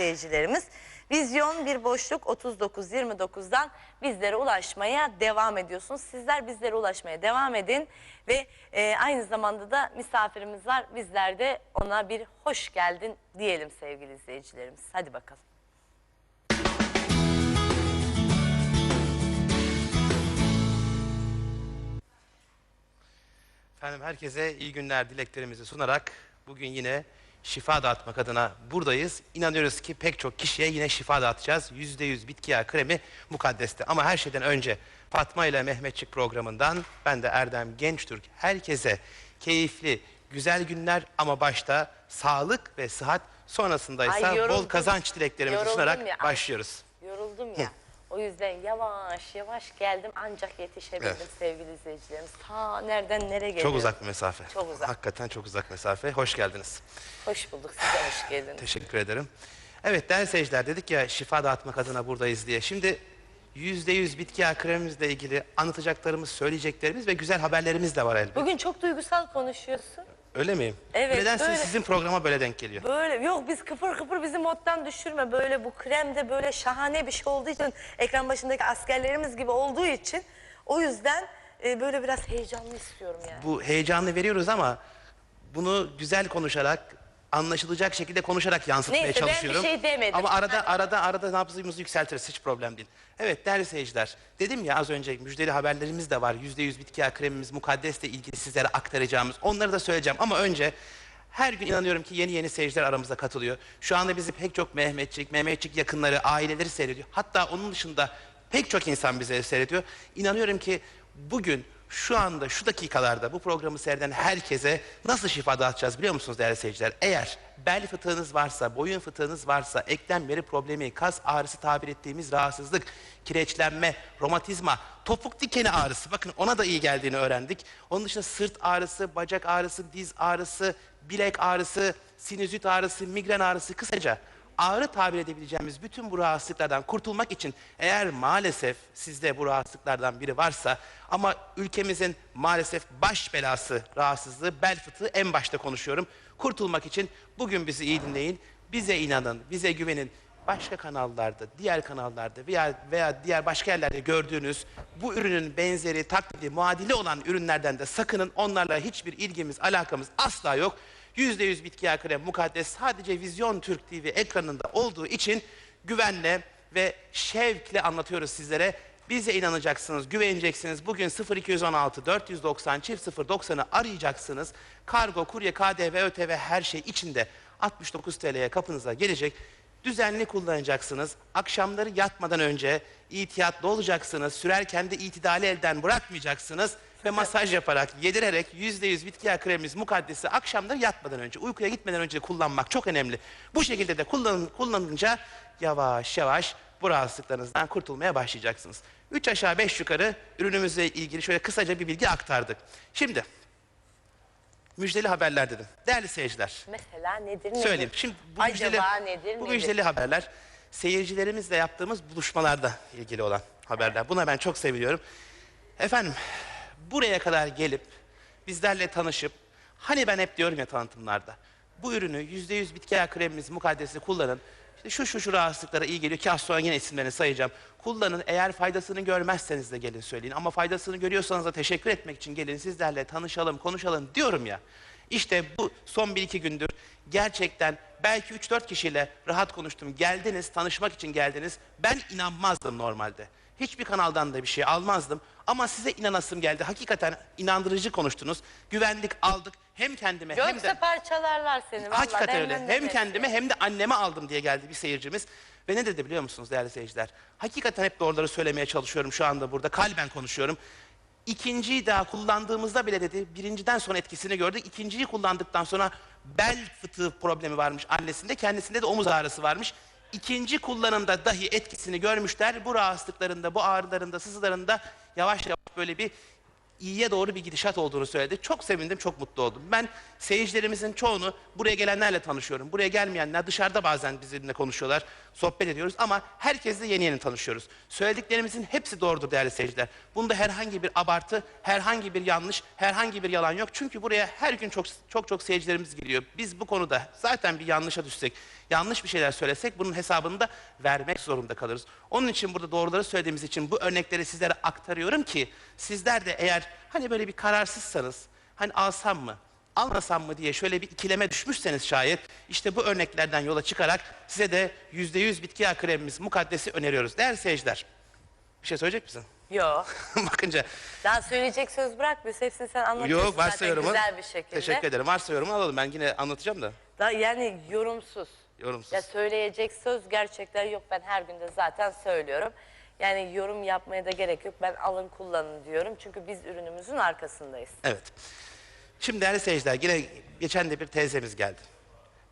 seyircilerimiz. Vizyon bir boşluk 39-29'dan bizlere ulaşmaya devam ediyorsunuz. Sizler bizlere ulaşmaya devam edin ve e, aynı zamanda da misafirimiz var. Bizler de ona bir hoş geldin diyelim sevgili izleyicilerimiz. Hadi bakalım. Efendim herkese iyi günler dileklerimizi sunarak bugün yine şifa dağıtmak adına buradayız. İnanıyoruz ki pek çok kişiye yine şifa dağıtacağız. %100 bitki yağı kremi mukaddeste. Ama her şeyden önce Fatma ile Mehmetçik programından ben de Erdem Gençtürk herkese keyifli, güzel günler ama başta sağlık ve sıhhat sonrasında ise Ay, yoruldum. bol kazanç dileklerimizi Yoruldum sunarak ya. Ay. başlıyoruz. Yoruldum ya. O yüzden yavaş yavaş geldim ancak yetişebildim Evet. sevgili izleyicilerimiz. Ta nereden nereye geliyor? Çok uzak bir mesafe. Çok uzak. Hakikaten çok uzak mesafe. Hoş geldiniz. Hoş bulduk size hoş geldiniz. Teşekkür ederim. Evet değerli seyirciler dedik ya şifa dağıtmak adına buradayız diye. Şimdi yüzde yüz bitki yağı kremimizle ilgili anlatacaklarımız, söyleyeceklerimiz ve güzel haberlerimiz de var elbette. Bugün çok duygusal konuşuyorsun. Öyle miyim? Evet, Nedense böyle. sizin programa böyle denk geliyor. Böyle yok biz kıpır kıpır bizi moddan düşürme. Böyle bu krem de böyle şahane bir şey olduğu için ekran başındaki askerlerimiz gibi olduğu için o yüzden e, böyle biraz heyecanlı istiyorum yani. Bu heyecanı veriyoruz ama bunu güzel konuşarak anlaşılacak şekilde konuşarak yansıtmaya Neyse, ben bir çalışıyorum. şey demedim. Ama arada arada arada nabzımızı yükseltiriz hiç problem değil. Evet değerli seyirciler dedim ya az önce müjdeli haberlerimiz de var. Yüzde yüz bitki yağı kremimiz mukaddesle ilgili sizlere aktaracağımız onları da söyleyeceğim ama önce her gün inanıyorum ki yeni yeni seyirciler aramıza katılıyor. Şu anda bizi pek çok Mehmetçik, Mehmetçik yakınları, aileleri seyrediyor. Hatta onun dışında pek çok insan bizi seyrediyor. İnanıyorum ki bugün şu anda şu dakikalarda bu programı seyreden herkese nasıl şifa dağıtacağız biliyor musunuz değerli seyirciler? Eğer bel fıtığınız varsa, boyun fıtığınız varsa, eklemleri problemi, kas ağrısı tabir ettiğimiz rahatsızlık, kireçlenme, romatizma, topuk dikeni ağrısı bakın ona da iyi geldiğini öğrendik. Onun dışında sırt ağrısı, bacak ağrısı, diz ağrısı, bilek ağrısı, sinüzit ağrısı, migren ağrısı kısaca ağrı tabir edebileceğimiz bütün bu rahatsızlıklardan kurtulmak için eğer maalesef sizde bu rahatsızlıklardan biri varsa ama ülkemizin maalesef baş belası rahatsızlığı bel fıtığı en başta konuşuyorum. Kurtulmak için bugün bizi iyi dinleyin, bize inanın, bize güvenin. Başka kanallarda, diğer kanallarda veya, veya diğer başka yerlerde gördüğünüz bu ürünün benzeri, taklidi, muadili olan ürünlerden de sakının. Onlarla hiçbir ilgimiz, alakamız asla yok. %100 bitki yağı krem mukaddes sadece Vizyon Türk TV ekranında olduğu için güvenle ve şevkle anlatıyoruz sizlere. Bize inanacaksınız, güveneceksiniz. Bugün 0216 490 çift 090'ı arayacaksınız. Kargo, kurye, KDV, ÖTV her şey içinde 69 TL'ye kapınıza gelecek. Düzenli kullanacaksınız. Akşamları yatmadan önce ihtiyatlı olacaksınız. Sürerken de itidali elden bırakmayacaksınız ve masaj yaparak, yedirerek %100 bitki yağı kremimiz mukaddesi akşamları yatmadan önce, uykuya gitmeden önce kullanmak çok önemli. Bu şekilde de kullan, kullanınca yavaş yavaş bu rahatsızlıklarınızdan kurtulmaya başlayacaksınız. Üç aşağı beş yukarı ürünümüzle ilgili şöyle kısaca bir bilgi aktardık. Şimdi müjdeli haberler dedim. Değerli seyirciler, Mesela nedir nedir? söyleyeyim. Şimdi bu Acaba müjdeli, nedir bu nedir? müjdeli haberler seyircilerimizle yaptığımız buluşmalarda ilgili olan haberler. Buna ben çok seviniyorum. Efendim buraya kadar gelip bizlerle tanışıp hani ben hep diyorum ya tanıtımlarda bu ürünü yüzde yüz bitki yağı kremimiz mukaddesi kullanın. İşte şu şu şu rahatsızlıklara iyi geliyor ki az sonra yine isimlerini sayacağım. Kullanın eğer faydasını görmezseniz de gelin söyleyin. Ama faydasını görüyorsanız da teşekkür etmek için gelin sizlerle tanışalım konuşalım diyorum ya. İşte bu son bir iki gündür gerçekten belki 3-4 kişiyle rahat konuştum. Geldiniz, tanışmak için geldiniz. Ben inanmazdım normalde. Hiçbir kanaldan da bir şey almazdım. Ama size inanasım geldi. Hakikaten inandırıcı konuştunuz. Güvendik, aldık. Hem kendime hem Yoksa de... parçalarlar seni. vallahi Hakikaten öyle. Hem kendime hem de anneme aldım diye geldi bir seyircimiz. Ve ne dedi biliyor musunuz değerli seyirciler? Hakikaten hep doğruları söylemeye çalışıyorum şu anda burada. Kalben konuşuyorum. İkinciyi daha kullandığımızda bile dedi birinciden sonra etkisini gördük. İkinciyi kullandıktan sonra bel fıtığı problemi varmış annesinde. Kendisinde de omuz ağrısı varmış. İkinci kullanımda dahi etkisini görmüşler. Bu rahatsızlıklarında, bu ağrılarında, sızılarında yavaş yavaş böyle bir iyiye doğru bir gidişat olduğunu söyledi. Çok sevindim, çok mutlu oldum. Ben seyircilerimizin çoğunu buraya gelenlerle tanışıyorum. Buraya gelmeyenler dışarıda bazen bizimle konuşuyorlar, sohbet ediyoruz ama herkesle yeni yeni tanışıyoruz. Söylediklerimizin hepsi doğrudur değerli seyirciler. Bunda herhangi bir abartı, herhangi bir yanlış, herhangi bir yalan yok. Çünkü buraya her gün çok çok çok seyircilerimiz geliyor. Biz bu konuda zaten bir yanlışa düşsek, Yanlış bir şeyler söylesek bunun hesabını da vermek zorunda kalırız. Onun için burada doğruları söylediğimiz için bu örnekleri sizlere aktarıyorum ki sizler de eğer hani böyle bir kararsızsanız hani alsam mı almasam mı diye şöyle bir ikileme düşmüşseniz şayet işte bu örneklerden yola çıkarak size de %100 bitki yağı kremimiz mukaddesi öneriyoruz. Değerli seyirciler bir şey söyleyecek misin? Yok. Bakınca Daha söyleyecek söz bırakmıyorsun. Hepsini sen anlatıyorsun yok varsa zaten yorumun. güzel bir şekilde. Teşekkür ederim. Varsa yorumu alalım. Ben yine anlatacağım da. Daha yani yorumsuz. Yorumsuz. Ya söyleyecek söz gerçekler yok. Ben her günde zaten söylüyorum. Yani yorum yapmaya da gerek yok. Ben alın kullanın diyorum. Çünkü biz ürünümüzün arkasındayız. Evet. Şimdi değerli seyirciler yine geçen de bir teyzemiz geldi.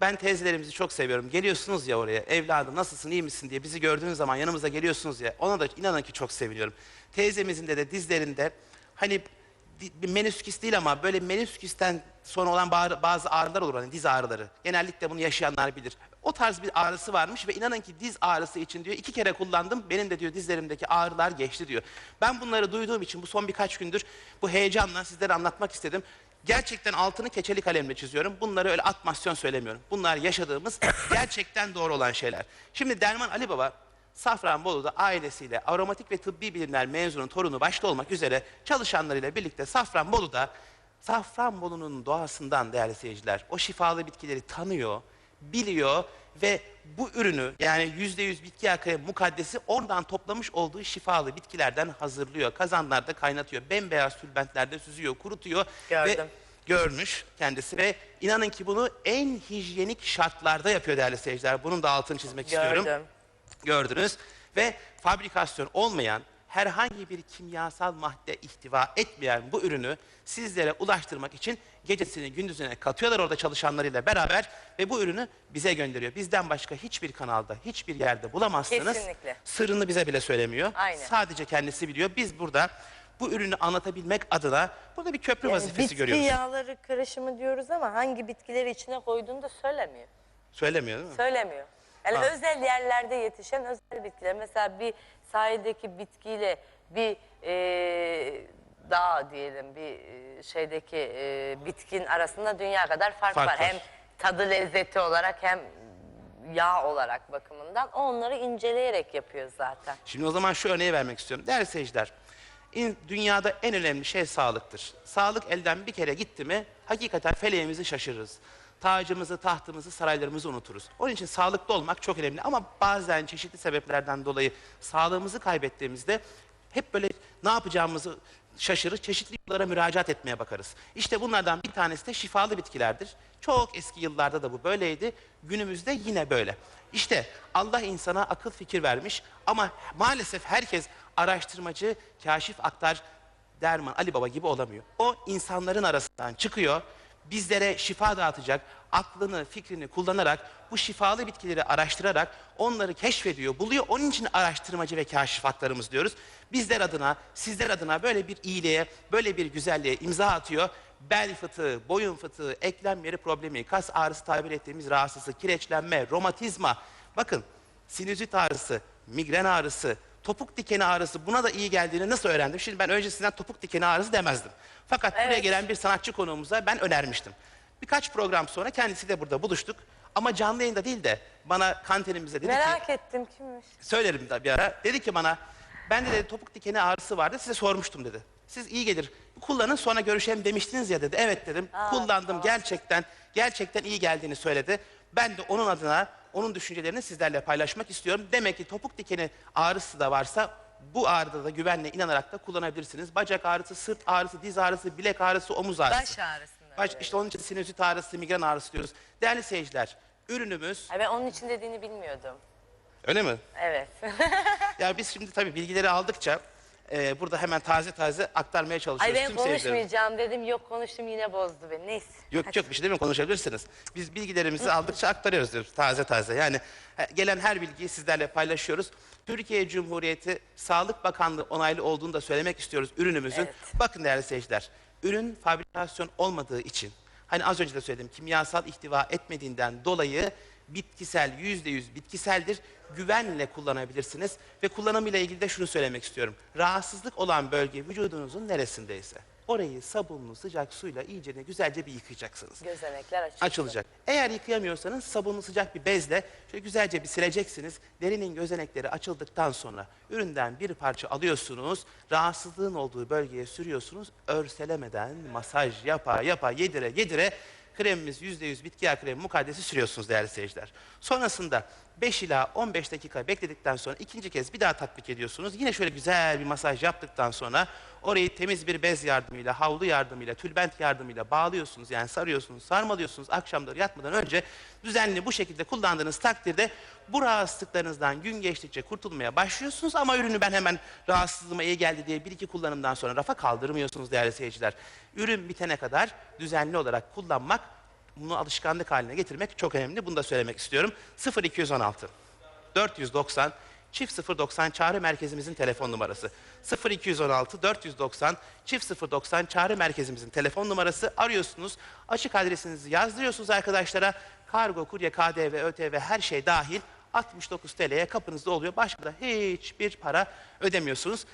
Ben teyzelerimizi çok seviyorum. Geliyorsunuz ya oraya evladım nasılsın iyi misin diye bizi gördüğünüz zaman yanımıza geliyorsunuz ya ona da inanın ki çok seviniyorum. Teyzemizin de, de dizlerinde hani menüsküs değil ama böyle menüsküsten sonra olan bazı ağrılar olur hani diz ağrıları. Genellikle bunu yaşayanlar bilir. O tarz bir ağrısı varmış ve inanın ki diz ağrısı için diyor iki kere kullandım. Benim de diyor dizlerimdeki ağrılar geçti diyor. Ben bunları duyduğum için bu son birkaç gündür bu heyecanla sizlere anlatmak istedim. Gerçekten altını keçeli kalemle çiziyorum. Bunları öyle atmasyon söylemiyorum. Bunlar yaşadığımız gerçekten doğru olan şeyler. Şimdi Derman Ali Baba Safranbolu'da ailesiyle aromatik ve tıbbi bilimler mezunu torunu başta olmak üzere çalışanlarıyla birlikte Safranbolu'da Safranbolu'nun doğasından değerli seyirciler o şifalı bitkileri tanıyor, biliyor ve bu ürünü yani yüzde yüz bitki yağı mukaddesi oradan toplamış olduğu şifalı bitkilerden hazırlıyor. Kazanlarda kaynatıyor. Bembeyaz tülbentlerde süzüyor, kurutuyor. Ve Gördüm. görmüş kendisi ve inanın ki bunu en hijyenik şartlarda yapıyor değerli seyirciler. Bunun da altını çizmek istiyorum Gördüm. Gördünüz ve fabrikasyon olmayan herhangi bir kimyasal madde ihtiva etmeyen bu ürünü sizlere ulaştırmak için gecesini gündüzüne katıyorlar orada çalışanlarıyla beraber ve bu ürünü bize gönderiyor. Bizden başka hiçbir kanalda, hiçbir yerde bulamazsınız. Kesinlikle. Sırrını bize bile söylemiyor. Aynen. Sadece kendisi biliyor. Biz burada bu ürünü anlatabilmek adına burada bir köprü Yani vazifesi bitki görüyoruz. yağları karışımı diyoruz ama hangi bitkileri içine koyduğunu da söylemiyor. Söylemiyor değil mi? Söylemiyor. Yani Ha. özel yerlerde yetişen özel bitkiler. Mesela bir sahildeki bitkiyle bir e, dağ diyelim bir e, şeydeki e, bitkin arasında dünya kadar fark, Fark var. var. Hem tadı lezzeti olarak hem yağ olarak bakımından. O onları inceleyerek yapıyor zaten. Şimdi o zaman şu örneği vermek istiyorum. Değerli seyirciler, in- dünyada en önemli şey sağlıktır. Sağlık elden bir kere gitti mi hakikaten feleğimizi şaşırırız. Tacımızı, tahtımızı, saraylarımızı unuturuz. Onun için sağlıklı olmak çok önemli ama bazen çeşitli sebeplerden dolayı sağlığımızı kaybettiğimizde hep böyle ne yapacağımızı şaşırır, çeşitli yollara müracaat etmeye bakarız. İşte bunlardan bir tanesi de şifalı bitkilerdir. Çok eski yıllarda da bu böyleydi, günümüzde yine böyle. İşte Allah insana akıl fikir vermiş ama maalesef herkes araştırmacı, kaşif aktar, derman, Ali Baba gibi olamıyor. O insanların arasından çıkıyor, bizlere şifa dağıtacak, aklını, fikrini kullanarak bu şifalı bitkileri araştırarak onları keşfediyor, buluyor. Onun için araştırmacı ve kaşif haklarımız diyoruz. Bizler adına, sizler adına böyle bir iyiliğe, böyle bir güzelliğe imza atıyor. Bel fıtığı, boyun fıtığı, eklem yeri problemi, kas ağrısı tabir ettiğimiz rahatsızlık, kireçlenme, romatizma. Bakın sinüzit ağrısı, migren ağrısı, topuk dikeni ağrısı buna da iyi geldiğini nasıl öğrendim? Şimdi ben öncesinden topuk dikeni ağrısı demezdim. Fakat buraya Evet. gelen bir sanatçı konuğumuza ben önermiştim. Birkaç program sonra kendisi de burada buluştuk. Ama canlı yayında değil de bana kantinimizde dedi ki Merak ettim kimmiş? söylerim de bir ara. Dedi ki bana ben de dedi, topuk dikeni ağrısı vardı size sormuştum dedi. Siz iyi gelir kullanın sonra görüşelim demiştiniz ya dedi. Evet dedim kullandım gerçekten gerçekten iyi geldiğini söyledi. Ben de onun adına onun düşüncelerini sizlerle paylaşmak istiyorum. Demek ki topuk dikeni ağrısı da varsa bu ağrıda da güvenle inanarak da kullanabilirsiniz. Bacak ağrısı, sırt ağrısı, diz ağrısı, bilek ağrısı, omuz ağrısı. Baş ağrısında. Baş, işte onun için sinüzit ağrısı, migren ağrısı diyoruz. Değerli seyirciler, ürünümüz... Ay ben onun için dediğini bilmiyordum. Öyle mi? Evet. Ya biz şimdi tabii bilgileri aldıkça e, burada hemen taze taze aktarmaya Ay çalışıyoruz ben tüm seyircilerimize. konuşmayacağım dedim. Yok konuştum yine bozdu beni. Neyse. Yok yok bir şey değil mi konuşabilirsiniz. Biz bilgilerimizi aldıkça aktarıyoruz diyoruz taze taze. Yani e, gelen her bilgiyi sizlerle paylaşıyoruz. Türkiye Cumhuriyeti Sağlık Bakanlığı onaylı olduğunu da söylemek istiyoruz ürünümüzün. Evet. Bakın değerli seyirciler, ürün fabrikasyon olmadığı için, hani az önce de söyledim kimyasal ihtiva etmediğinden dolayı bitkisel, yüzde yüz bitkiseldir. Güvenle kullanabilirsiniz ve kullanımıyla ilgili de şunu söylemek istiyorum. Rahatsızlık olan bölge vücudunuzun neresindeyse, orayı sabunlu sıcak suyla iyice güzelce bir yıkayacaksınız Gözenekler açıldı. açılacak. Eğer yıkayamıyorsanız sabunlu sıcak bir bezle şöyle güzelce bir sileceksiniz. Derinin gözenekleri açıldıktan sonra üründen bir parça alıyorsunuz. Rahatsızlığın olduğu bölgeye sürüyorsunuz. Örselemeden masaj yapa yapa yedire yedire kremimiz %100 bitki yağı kremi mukaddesi sürüyorsunuz değerli seyirciler. Sonrasında 5 ila 15 dakika bekledikten sonra ikinci kez bir daha tatbik ediyorsunuz. Yine şöyle güzel bir masaj yaptıktan sonra orayı temiz bir bez yardımıyla, havlu yardımıyla, tülbent yardımıyla bağlıyorsunuz. Yani sarıyorsunuz, sarmalıyorsunuz. Akşamları yatmadan önce düzenli bu şekilde kullandığınız takdirde bu rahatsızlıklarınızdan gün geçtikçe kurtulmaya başlıyorsunuz. Ama ürünü ben hemen rahatsızlığıma iyi geldi diye bir iki kullanımdan sonra rafa kaldırmıyorsunuz değerli seyirciler. Ürün bitene kadar düzenli olarak kullanmak bunu alışkanlık haline getirmek çok önemli. Bunu da söylemek istiyorum. 0216 490 çift 090 çağrı merkezimizin telefon numarası. 0216 490 çift 090 çağrı merkezimizin telefon numarası. Arıyorsunuz. Açık adresinizi yazdırıyorsunuz arkadaşlara. Kargo, kurye, KDV, ÖTV her şey dahil 69 TL'ye kapınızda oluyor. Başka da hiçbir para ödemiyorsunuz.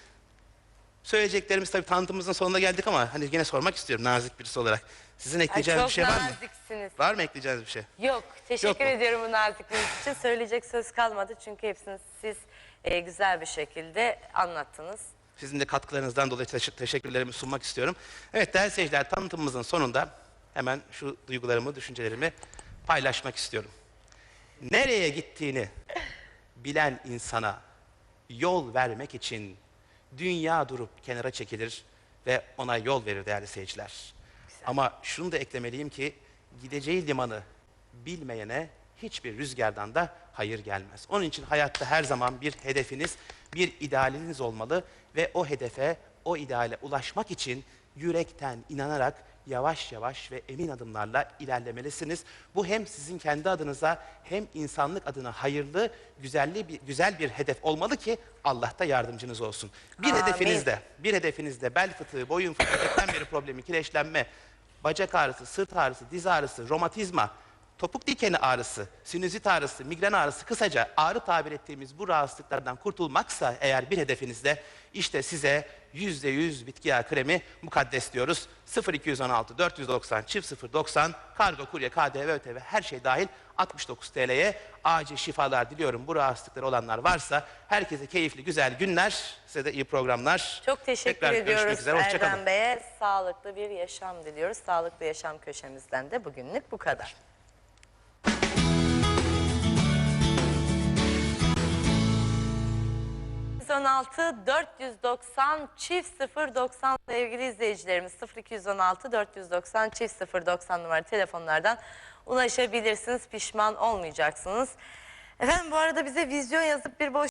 Söyleyeceklerimiz tabii tanıtımımızın sonuna geldik ama hani yine sormak istiyorum nazik birisi olarak. Sizin ekleyeceğiniz çok bir şey var mı? naziksiniz. Var mı ekleyeceğiniz bir şey? Yok, teşekkür mu? ediyorum bu nazikliğiniz için. Söyleyecek söz kalmadı çünkü hepsini siz e, güzel bir şekilde anlattınız. Sizin de katkılarınızdan dolayı teşekkür- teşekkürlerimi sunmak istiyorum. Evet değerli seyirciler tanıtımımızın sonunda hemen şu duygularımı, düşüncelerimi paylaşmak istiyorum. Nereye gittiğini bilen insana yol vermek için dünya durup kenara çekilir ve ona yol verir değerli seyirciler. Ama şunu da eklemeliyim ki gideceği limanı bilmeyene hiçbir rüzgardan da hayır gelmez. Onun için hayatta her zaman bir hedefiniz, bir idealiniz olmalı ve o hedefe, o ideale ulaşmak için yürekten inanarak yavaş yavaş ve emin adımlarla ilerlemelisiniz. Bu hem sizin kendi adınıza hem insanlık adına hayırlı, güzelli bir, güzel bir hedef olmalı ki Allah da yardımcınız olsun. Bir Amin. hedefinizde, bir hedefinizde bel fıtığı, boyun fıtığı, eklem beri problemi, kireçlenme, bacak ağrısı, sırt ağrısı, diz ağrısı, romatizma, topuk dikeni ağrısı, sinüzit ağrısı, migren ağrısı, kısaca ağrı tabir ettiğimiz bu rahatsızlıklardan kurtulmaksa eğer bir hedefinizde işte size yüzde yüz bitki yağı kremi mukaddes diyoruz. 0216 490 çift 090 kargo, kurye, KDV, ÖTV her şey dahil 69 TL'ye acil şifalar diliyorum. Bu rahatsızlıkları olanlar varsa herkese keyifli güzel günler, size de iyi programlar. Çok teşekkür Tekrar ediyoruz üzere. Erdem Bey'e. Sağlıklı bir yaşam diliyoruz. Sağlıklı yaşam köşemizden de bugünlük bu kadar. ...216 490 çift 090 sevgili izleyicilerimiz 0216 490 çift 090 numara telefonlardan ulaşabilirsiniz. Pişman olmayacaksınız. Efendim bu arada bize vizyon yazıp bir boş